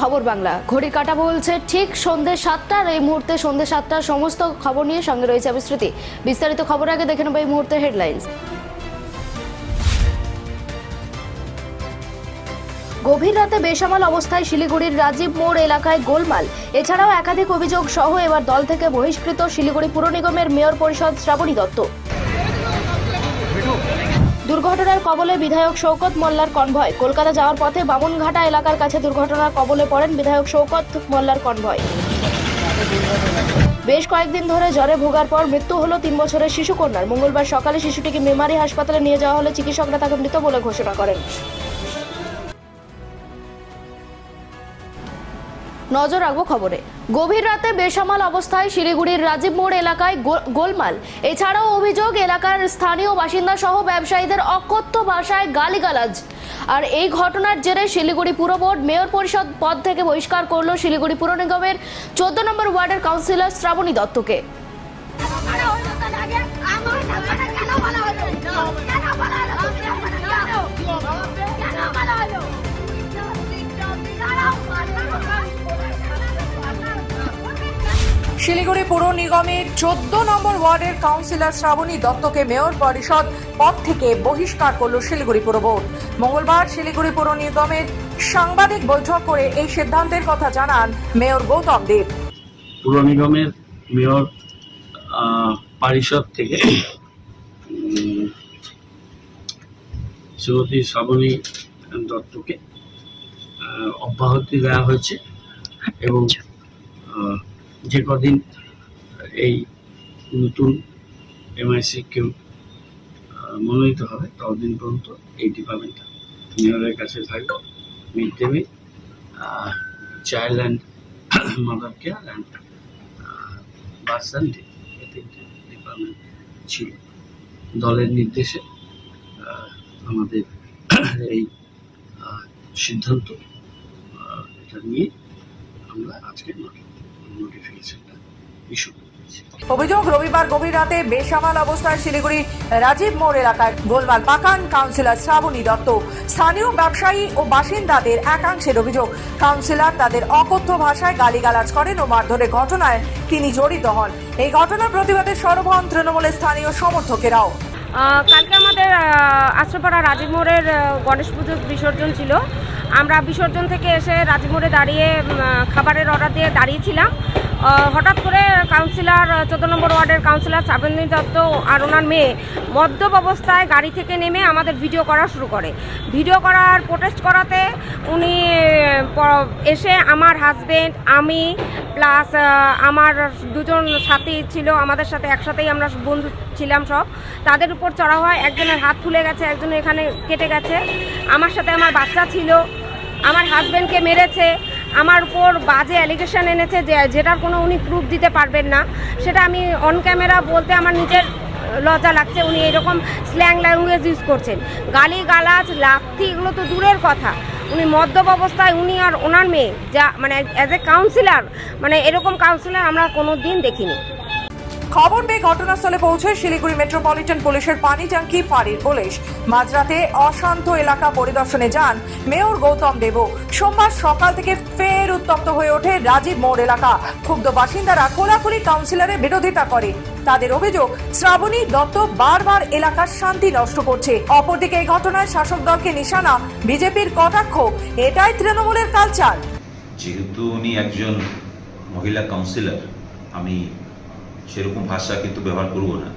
খবর বাংলা। ঘড়ি কাটা বলছে, ঠিক সন্ধে সাতটার, এই মুহূর্তে সন্ধে সাতটার সমস্ত খবর নিয়ে সঙ্গে রয়েছে আমি স্মৃতি বিস্তারিত খবর আগে দেখে নেব এই মুহূর্তে হেডলাইন্স গভীর রাতে বেসামাল অবস্থায় শিলিগুড়ির রাজীব মোড় এলাকায় গোলমাল। এছাড়াও একাধিক অভিযোগ সহ এবার দল থেকে বহিষ্কৃত শিলিগুড়ি পুর নিগমের মেয়র পরিষদ শ্রাবণী দত্ত। দুর্ঘটনার কবলে বিধায়ক শৌকত মোল্লার কনভয়। কলকাতা যাওয়ার পথে বামুনঘাটা এলাকার কাছে দুর্ঘটনার কবলে পড়েন বিধায়ক শৌকত মোল্লার কনভয়। বেশ কয়েকদিন ধরে জ্বরে ভোগার পর মৃত্যু হলো তিন বছরের শিশুকন্যার। মঙ্গলবার সকালে শিশুটিকে মেমারি হাসপাতালে নিয়ে যাওয়া হলে চিকিৎসকরা তাকে মৃত বলে ঘোষণা করেন। নজর রাখব খবরে। গভীর রাতে বেসামাল অবস্থায় শিলিগুড়ির রাজীব মোড় এলাকায় গোলমাল। এছাড়াও অভিযোগ, এলাকার স্থানীয় বাসিন্দা সহ ব্যবসায়ীদের অকথ্য ভাষায় গালিগালাজ। আর এই ঘটনার জেরে শিলিগুড়ি পুর বোর্ড মেয়র পরিষদ পদ থেকে বহিষ্কার করল শিলিগুড়ি পুর নিগমের চোদ্দ নম্বর ওয়ার্ডের কাউন্সিলর শ্রাবণী দত্তকে। আমার শিলিগুড়ি পুর নিগমের চোদ্দ নম্বর ওয়ার্ডের কাউন্সিলর শ্রাবণী দত্তকে মেয়র পরিষদ পদ থেকে বহিষ্কার করল শিলিগুড়ি পুর বোর্ড। মঙ্গলবার শিলিগুড়ি পুর নিগমের সাংবাদিক বৈঠক করে এই সিদ্ধান্তের কথা জানান মেয়র গৌতম দেব। পুর নিগমের মেয়র পরিষদ থেকে শ্রীমতী শ্রাবণী দত্তকে অব্যাহতি দেওয়া হয়েছে এবং যে কদিন এই নতুন এমআইসি কেউ মনোনীত হবে, ততদিন পর্যন্ত এই ডিপার্টমেন্টটা মেয়রের কাছে থাকবে। Mid day meal child and mother care and bus তিনটে ডিপার্টমেন্ট ছিল। দলের নির্দেশে আমাদের এই সিদ্ধান্ত এটা নিয়ে আমরা আজকে নোটিফিকেশনটা ইস্যু অভিযোগ রবিবার গভীর রাতে বেসামাল অবস্থায় শিলিগুড়ি রাজীব মোড় এলাকায় গোলমাল। পাকান কাউন্সিলর শ্রাবণী দত্ত স্থানীয় ব্যবসায়ী ও বাসিন্দাদের একাংশের অভিযোগ। কাউন্সিলর তাদের অকথ্য ভাষায় গালিগালাজ করেন ও মারধরের ঘটনায় তিনি জড়িত হন। এই ঘটনার প্রতিবাদে সরব হন তৃণমূলের স্থানীয় সমর্থকেরাও। আহ, কালকে আমাদের আশ্রপাড়া রাজীব মোড়ের গণেশ পুজোর বিসর্জন ছিল। আমরা বিসর্জন থেকে এসে রাজমোড়ে দাঁড়িয়ে খাবারের অর্ডার দিয়ে দাঁড়িয়েছিলাম। হঠাৎ করে কাউন্সিলর চোদ্দ নম্বর ওয়ার্ডের কাউন্সিলর শ্রাবণী দত্ত আর ওনার মেয়ে মদ্যপ অবস্থায় গাড়ি থেকে নেমে আমাদের ভিডিও করা শুরু করে। ভিডিও করার প্রোটেস্ট করাতে উনি এসে আমার হাজবেন্ড আমি প্লাস আমার দুজন সাথী ছিল, আমাদের সাথে একসাথেই আমরা বন্ধু ছিলাম সব। তাদের উপর চড়া হয়, একজনের হাত ফুলে গেছে একজনের এখানে কেটে গেছে। আমার সাথে আমার বাচ্চা ছিল আমার হাজব্যান্ডকে মেরেছে, আমার উপর বাজে অ্যালিগেশন এনেছে যে যেটার কোনো উনি প্রুফ দিতে পারবেন না। সেটা আমি অন ক্যামেরা বলতে আমার নিজের লজ্জা লাগছে, উনি এরকম স্ল্যাং ল্যাঙ্গুয়েজ ইউজ করছেন। গালি গালাজ লাথি, এগুলো তো দূরের কথা। উনি মদ্যপ অবস্থায় উনি আর ওনার মেয়ে, যা মানে অ্যাজ এ কাউন্সিলর মানে এরকম কাউন্সিলর আমরা কোনো দিন দেখিনি। খবর পেয়ে ঘটনাস্থলে পৌঁছে শিলিগুড়ি মেট্রোপলিটন পুলিশের পানি ট্যাঙ্কি ফাঁড়ির পুলিশ। মাঝরাতে অশান্ত এলাকা পরিদর্শনে যান মেয়র গৌতম দেব। সোমবার সকাল থেকে ফের উত্তপ্ত হয়ে ওঠে রাজীব মোড় এলাকা। ক্ষুব্ধ বাসিন্দারা খোলাখুলি কাউন্সিলরের বিরোধিতা করে। তাদের অভিযোগ, শ্রাবণী দত্ত বারবার এলাকার শান্তি নষ্ট করছে। অপরদিকে এই ঘটনায় শাসক দলকে নিশানা, বিজেপির কটাক্ষ, এটাই তৃণমূলের কালচার যেহেতু উনি একজন মহিলা কাউন্সিলর আমি সেরকম ভাষা কিন্তু ব্যবহার করব না।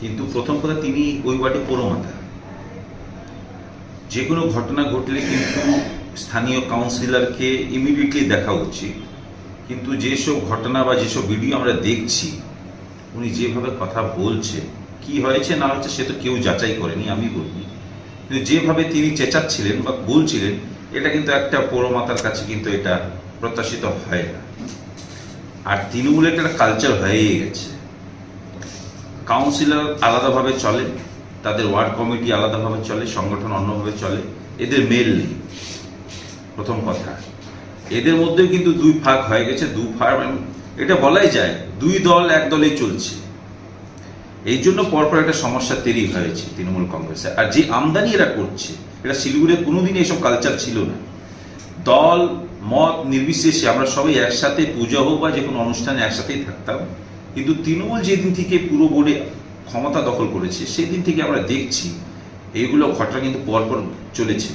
কিন্তু প্রথম কথা তিনি ওই ওয়ার্ডে পৌরমাতা। যে কোনো ঘটনা ঘটলে কিন্তু স্থানীয় কাউন্সিলরকে ইমিডিয়েটলি দেখা উচিত। কিন্তু যেসব ঘটনা বা যেসব ভিডিও আমরা দেখছি, উনি যেভাবে কথা বলছে, কি হয়েছে না হয়েছে সে তো কেউ যাচাই করেনি, আমি বলিনি। কিন্তু যেভাবে তিনি চেঁচাচ্ছিলেন বা বলছিলেন, এটা কিন্তু একটা পৌরমাতার কাছে কিন্তু এটা প্রত্যাশিত হয় না। আর তৃণমূলের একটা কালচার হয়েই গেছে। কাউন্সিলর আলাদাভাবে চলে, তাদের ওয়ার্ড কমিটি আলাদাভাবে চলে, সংগঠন অন্যভাবে চলে, এদের মেল নেই। প্রথম কথা। এদের মধ্যে কিন্তু দুই ফাঁক হয়ে গেছে, দু ভাগ মানে এটা বলাই যায়, দুই দল এক দলেই চলছে। এই জন্য পরপর একটা সমস্যা তৈরি হয়েছে তৃণমূল কংগ্রেসে। আর যে আমদানি এরা করছে, এটা শিলিগুড়িতে কোনোদিনই এসব কালচার ছিল না। দল মত নির্বিশেষে আমরা সবাই একসাথে পূজা হোক বা যে কোনো অনুষ্ঠানে একসাথেই থাকতাম। কিন্তু তৃণমূল যেদিন থেকে পুরো বোর্ডে ক্ষমতা দখল করেছে সেদিন থেকে আমরা দেখছি এইগুলো ঘটনা কিন্তু পরপর চলেছে।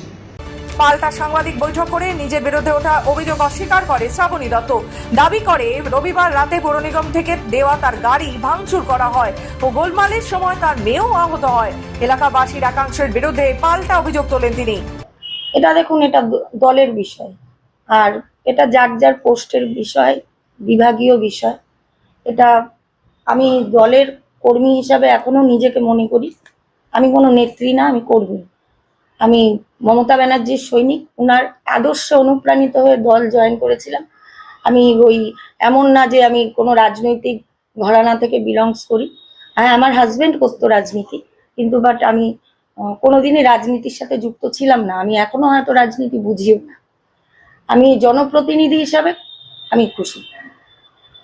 পাল্টা সাংবাদিক বৈঠক করে নিজের বিরুদ্ধে ওঠা অভিযোগ অস্বীকার করে শ্রাবণী দত্ত। দাবি করে রবিবার রাতে পৌর নিগম থেকে দেওয়া তার গাড়ি ভাঙচুর করা হয় ও গোলমালের সময় তার মেয়েও আহত হয়। এলাকাবাসীর একাংশের বিরুদ্ধে পাল্টা অভিযোগ তোলেন তিনি। এটা দেখুন এটা দলের বিষয়। আর এটা যার যার পোস্টের বিষয়, বিভাগীয় বিষয়। এটা আমি দলের কর্মী হিসাবে এখনও নিজেকে মনে করি। আমি কোনো নেত্রী না, আমি কর্মী। আমি মমতা ব্যানার্জির সৈনিক ওনার আদর্শে অনুপ্রাণিত হয়ে দল জয়েন করেছিলাম। আমি ওই এমন না যে আমি কোনো রাজনৈতিক ঘরানা থেকে বিলংস করি। হ্যাঁ আমার হাজব্যান্ড করতো রাজনীতি, কিন্তু বাট আমি কোনোদিনই রাজনীতির সাথে যুক্ত ছিলাম না। আমি এখনও হয়তো রাজনীতি বুঝিও না। আমি জনপ্রতিনিধি হিসাবে আমি খুশি।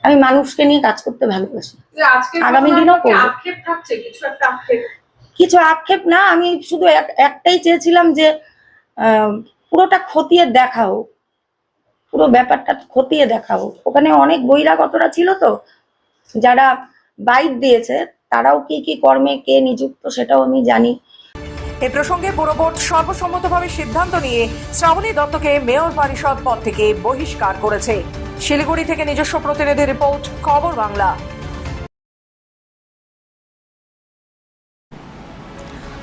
আমি মানুষকে নিয়ে কাজ করতে ভালোবাসি। আগামী দিনেও করব। কিছু আক্ষেপ? না আমি শুধু এক- একটাই চেয়েছিলাম যে আহ, পুরোটা খতিয়ে দেখাও পুরো ব্যাপারটা খতিয়ে দেখাও ওখানে অনেক বহিরাগতরা ছিল তো যারা বাইট দিয়েছে তারাও কি কি কর্মে কে নিযুক্ত সেটাও আমি জানি। এ প্রসঙ্গে পুর বোর্ড সর্বসম্মতভাবে সিদ্ধান্ত নিয়ে শ্রাবণী দত্তকে মেয়র পরিষদ পদ থেকে বহিষ্কার করেছে। শিলিগুড়ি থেকে নিজস্ব প্রতিনিধি রিপোর্ট, খবর বাংলা।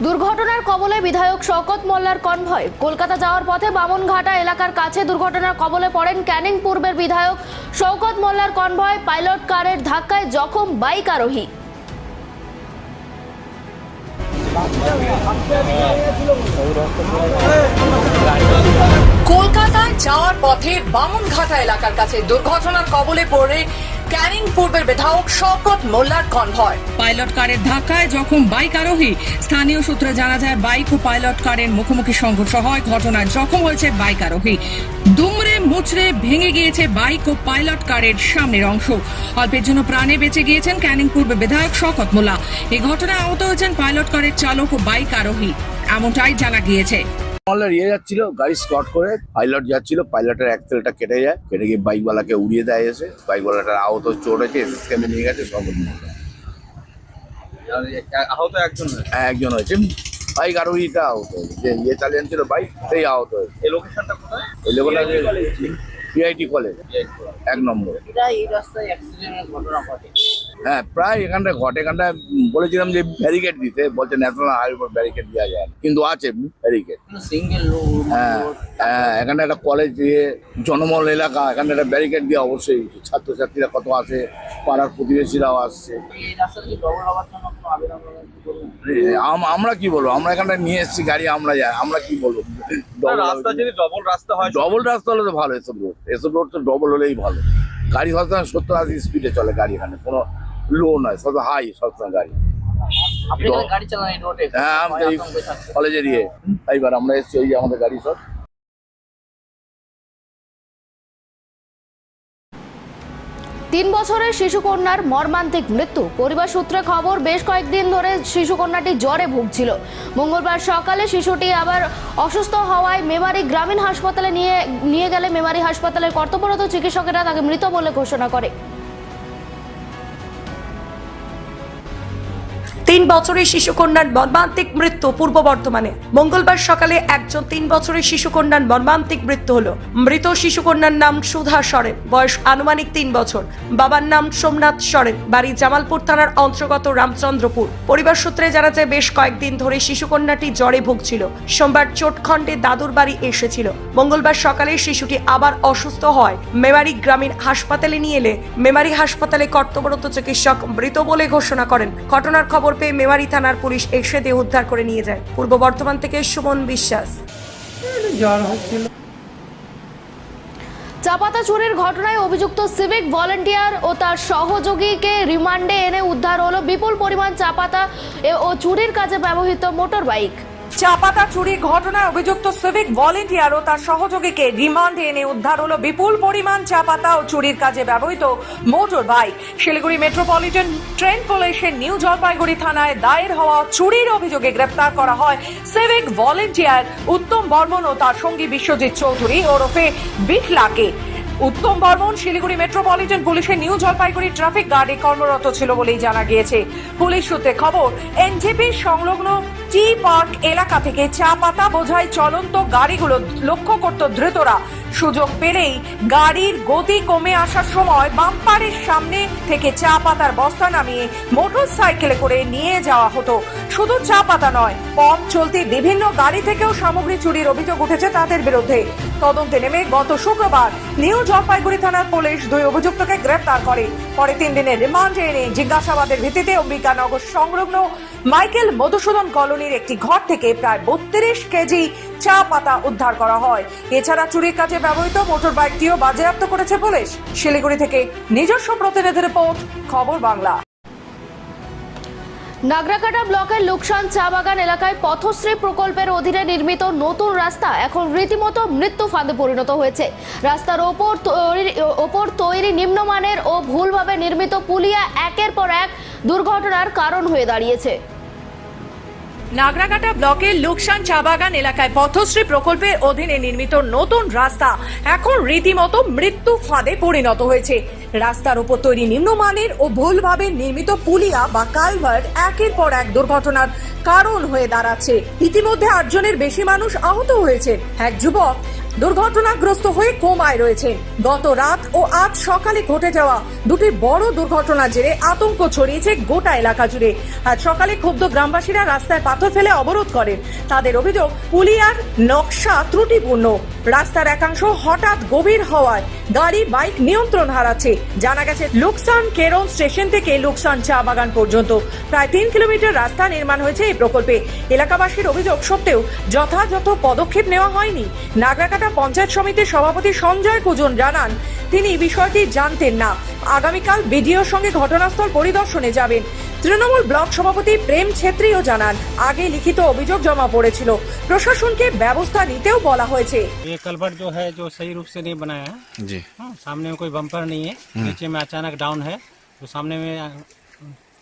দুর্ঘটনার কবলে বিধায়ক শওকত মোল্লার কনভয়। কলকাতা যাওয়ার পথে বামনঘাটা এলাকার কাছে দুর্ঘটনার কবলে পড়েন ক্যানিং পূর্বের বিধায়ক শওকত মোল্লার কনভয়। পাইলট কারের ধাক্কায় জখম বাইক আরোহী। কলকাতায় যাওয়ার পথে বামুনঘাটা এলাকার কাছে দুর্ঘটনার কবলে পড়ে ক্যানিং পূর্বের বিধায়ক শওকত মোল্লার কনভয়। পাইলট কারের ধাক্কায় যখন বাইক আরোহী। স্থানীয় সূত্রে জানা যায়, বাইক ও পাইলট কারের মুখোমুখি সংঘর্ষ হয় ঘটনায় জখম হয়েছে বাইক আরোহী। দুমড়ে মুচড়ে ভেঙে গিয়েছে বাইক ও পাইলট কারের সামনের অংশ। অল্পের জন্য প্রাণে বেঁচে গিয়েছেন ক্যানিং পূর্বে বিধায়ক শকত মোল্লা। এই ঘটনায় আহত হয়েছেন পাইলট কারের চালক ও বাইক আরোহী। এমনটাই জানা গিয়েছে। মামলা ইয়ে যাচ্ছিল গাড়ি স্কট করে পাইলট যাচ্ছিল পাইলটের অ্যাক্সেলটা কেটে যায় কেটে গিয়ে বাইকওয়ালাকে উড়িয়ে দেয় এসে। বাইকওয়ালাটার আহত চোট হয়েছে নিয়ে গেছে সব আহত একজন হ্যাঁ একজন হয়েছে। বাইক আরোহীটা আহত হয়েছে যে ইয়ে চালিয়ে ছিল বাইক সেই আহত হয়েছে। এই লোকেশনটা কোথায়? ওই লেভেল পিআইটি কলেজ এক নম্বর। এই রাস্তায় অ্যাক্সিডেন্টের ঘটনা ঘটে। হ্যাঁ প্রায় এখানটা ঘটে। এখানটা বলেছিলাম যে ব্যারিকেড দিতে। বলছে ন্যাশনাল হাইওয়ে ব্যারিকেড দেওয়া যায় কিন্তু আছে ব্যারিকেড সিঙ্গেল হ্যাঁ হ্যাঁ এখানে একটা কলেজ দিয়ে জনমল এলাকা। এখানে একটা ব্যারিকেড দিয়ে অবশ্যই ছাত্রছাত্রীরা কত আসে পাড়ার প্রতিবেশীরাও আসছে। আমরা কি বলব? আমরা এখানটা নিয়ে এসেছি গাড়ি আমরা যাই আমরা কি বলব? রাস্তা যদি ডবল রাস্তা হয় ডবল রাস্তা হলে তো ভালো এসব রোড এসব রোড তো ডবল হলেই ভালো। গাড়ি সবসময় সত্তর আশি স্পিডে চলে গাড়ি এখানে। কোনো লো নয় সব হাই সবসময় গাড়ি। রোডে হ্যাঁ। কলেজের ইয়ে এইবার আমরা এসেছি ওই আমাদের গাড়ি সব। তিন বছরের শিশুকন্যার মর্মান্তিক মৃত্যু। পরিবার সূত্রে খবর বেশ কয়েকদিন ধরে শিশুকন্যাটি জ্বরে ভুগছিল। মঙ্গলবার সকালে শিশুটি আবার অসুস্থ হওয়ায় মেমারি গ্রামীণ হাসপাতালে নিয়ে নিয়ে গেলে মেমারি হাসপাতালের কর্তব্যরত চিকিৎসকেরা তাকে মৃত বলে ঘোষণা করে। তিন বছরের শিশুকন্যার মর্মান্তিক মৃত্যু পূর্ব বর্ধমানে। মঙ্গলবার সকালে একজন তিন বছরের শিশুকন্যার মর্মান্তিক মৃত্যু হলো। মৃত শিশুকন্যার নাম সুধা সরেন, বয়স আনুমানিক তিন বছর। বাবার নাম সোমনাথ সরেন, বাড়ি জামালপুর থানার অন্তর্গত রামচন্দ্রপুর। পরিবার সূত্রে জানা যায়, বেশ কয়েকদিন ধরে শিশুকন্যাটি জ্বরে ভুগছিল। সোমবার চোটখণ্ডে দাদুর বাড়ি এসেছিল। মঙ্গলবার সকালে শিশুটি আবার অসুস্থ হয়। মেমারি গ্রামীণ হাসপাতালে নিয়ে এলে মেমারি হাসপাতালে কর্তব্যরত চিকিৎসক মৃত বলে ঘোষণা করেন। ঘটনার খবর পেয়ে মেমারি থানার পুলিশ এসে দেহ উদ্ধার করে নিয়ে যায়। পূর্ব বর্ধমান থেকে সুমন বিশ্বাস। চাপাতা চুরির ঘটনায় অভিযুক্ত সিভিক ভলেন্টিয়ার ও তার সহযোগীকে রিমান্ডে এনে উদ্ধার হলো বিপুল পরিমাণ চাপাতা এ- ও চুরির কাজে ব্যবহৃত মোটর বাইক চা পাতা চুরির ঘটনায় অভিযুক্ত সিভিক ভলেন্টিয়ার ও তার সহযোগীকে রিমান্ডে এনে উদ্ধার হলো বিপুল পরিমাণ চা পাতা ও চুরির কাজে ব্যবহৃত motor bike. Siliguri metropolitan train পুলিশের নিউ জলপাইগুড়ি থানায় দায়ের হওয়া চুরির অভিযোগে গ্রেপ্তার করা হয় সিভিক ভলেন্টিয়ার উত্তম বর্মন ও তার সঙ্গী বিশ্বজিৎ চৌধুরী ওরফে বিটলাকে। উত্তম বর্মন শিলিগুড়ি মেট্রোপলিটন পুলিশের নিউ জলপাইগুড়ি ট্রাফিক গার্ডে কর্মরত ছিল বলেই জানা গিয়েছে। পুলিশ সূত্রে খবর, এনজেপি সংলগ্ন টি পার্ক এলাকা থেকে চা পাতা বোঝাই চলন্ত গাড়িগুলো লক্ষ্য করত ধৃতরা। সুযোগ পেলেই গাড়ির গতি কমে আসার সময় বাম্পারের সামনে থেকে চা পাতার বস্তা নামিয়ে মোটর সাইকেলে করে নিয়ে যাওয়া হতো। শুধু চা পাতা নয়, পথ চলতি বিভিন্ন গাড়ি থেকেও সামগ্রী চুরির অভিযোগ উঠেছে তাদের বিরুদ্ধে। তদন্তে নেমে গত শুক্রবার নিউ জলপাইগুড়ি থানার পুলিশ দুই অভিযুক্তকে গ্রেপ্তার করে। পরে তিন দিনের রিমান্ডে এনে জিজ্ঞাসাবাদের ভিত্তিতে অম্বিকানগর সংলগ্ন মাইকেল মধুসূদন কলোনির একটি ঘর থেকে প্রায় বত্রিশ কেজি চা পাতা উদ্ধার করা হয়। এছাড়া চুরির কাজে ব্যবহৃত মোটর বাইকটিও বাজেয়াপ্ত করেছে পুলিশ। শিলিগুড়ি থেকে নিজস্ব প্রতিনিধি রিপোর্ট, খবর বাংলা। নাগরাকাটা ব্লকের লুকসান চা বাগান এলাকায় পথশ্রী প্রকল্পের অধীনে নির্মিত নতুন রাস্তা এখন রীতিমতো মৃত্যু ফাঁদে পরিণত হয়েছে। রাস্তার ওপর ওপর তৈরি নিম্নমানের ও ভুলভাবে নির্মিত পুলিয়া একের পর এক দুর্ঘটনার কারণ হয়ে দাঁড়িয়েছে। নাগরাকাটা ব্লকের লোকসান চা বাগান এলাকায় পথশ্রী প্রকল্পের অধীনে নির্মিত নতুন রাস্তা এখন রীতিমতো মৃত্যু ফাঁদে পরিণত হয়েছে। রাস্তার উপর তৈরি নিম্নমানের ও ভুলভাবে নির্মিত পুলিয়া বা কালভার্ট একের পর এক দুর্ঘটনার কারণ হয়ে দাঁড়াচ্ছে। ইতিমধ্যে আটজনের বেশি মানুষ আহত হয়েছে এক যুবক দুর্ঘটনাগ্রস্ত হয়ে কোমায় রয়েছেন। গত রাত ও আজ সকালে ঘটে যাওয়া দুটি বড় দুর্ঘটনার জেরে আতঙ্ক ছড়িয়েছে গোটা এলাকা জুড়ে। আজ সকালে ক্ষুব্ধ গ্রামবাসীরা রাস্তায় পাথর ফেলে অবরোধ করেন। তাদের অভিযোগ, পুলিয়ার নকশা ত্রুটিপূর্ণ। রাস্তার একাংশ হঠাৎ গভীর হওয়ায় গাড়ি, বাইক নিয়ন্ত্রণ হারাচ্ছে। জানা গেছে, লুকসান কেরন স্টেশন থেকে লুকসান চা বাগান পর্যন্ত। প্রায় তিন কিলোমিটার রাস্তা নির্মাণ হয়েছে এই প্রকল্পে। এলাকাবাসীর অভিযোগ সত্ত্বেও যথাযথ পদক্ষেপ নেওয়া হয়নি। নাগরাকাটা পঞ্চায়েত সমিতির সভাপতি সঞ্জয় কুজন জানান, তিনি বিষয়টি জানতেন না। আগামীকাল বিডিওর সঙ্গে ঘটনাস্থল পরিদর্শনে যাবেন। তৃণমূল ব্লক সভাপতি প্রেম ছেত্রীও জানান, আগে লিখিত অভিযোগ জমা পড়েছিল। প্রশাসনকে ব্যবস্থা নিতেও বলা হয়েছে। ये कलवर्ट जो है जो सही रूप से नहीं बनाया है। जी। हाँ, सामने में कोई बम्पर नहीं है। नीचे में अचानक डाउन है। तो सामने में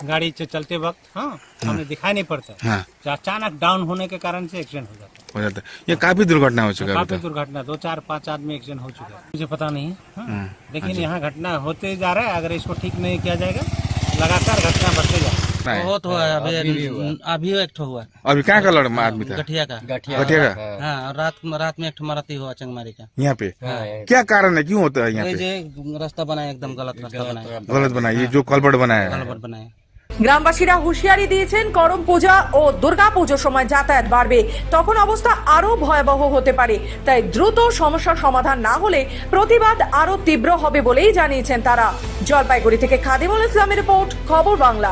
गाड़ी चलते वक्त हाँ सामने दिखाई नहीं पड़ता। हाँ। जो अचानक डाउन होने के कारण से एक्सीडेंट हो जाता है। हो जाता है। ये काफ़ी दुर्घटना हो चुका है काफ़ी दुर्घटना दो चार पाँच आदमी एक्सीडेंट हो चुका है। मुझे पता नहीं है। हाँ। हम्म, लेकिन यहाँ घटना होते जा रहा है। अगर इसको ठीक नहीं किया जाएगा लगातार घटना बढ़ते जा रहा है नहीं, बहुत हुआ है अभी अभी एक ठो हुआ अभी कहाँ का लड़ आदमी था गठिया का गठिया का हाँ और रात रात में एक ठो मराती हुआ चंगमारी का यहाँ पे क्या कारण है क्यों होता है यहाँ ये पे जे रास्ता बनाया एकदम गलत रास्ता बनाया गलत बना ये जो कलबट बनाया है गलत बनाया গ্রামবাসীরা হুঁশিয়ারি দিয়েছেন করম পূজা ও দুর্গা পুজোর সময় যাতায়াত বাড়বে তখন অবস্থা আরো ভয়াবহ হতে পারে তাই দ্রুত সমস্যার সমাধান না হলে প্রতিবাদ আরো তীব্র হবে বলেই জানিয়েছেন তারা জলপাইগুড়ি থেকে খাদিমুল ইসলামের রিপোর্ট খবর বাংলা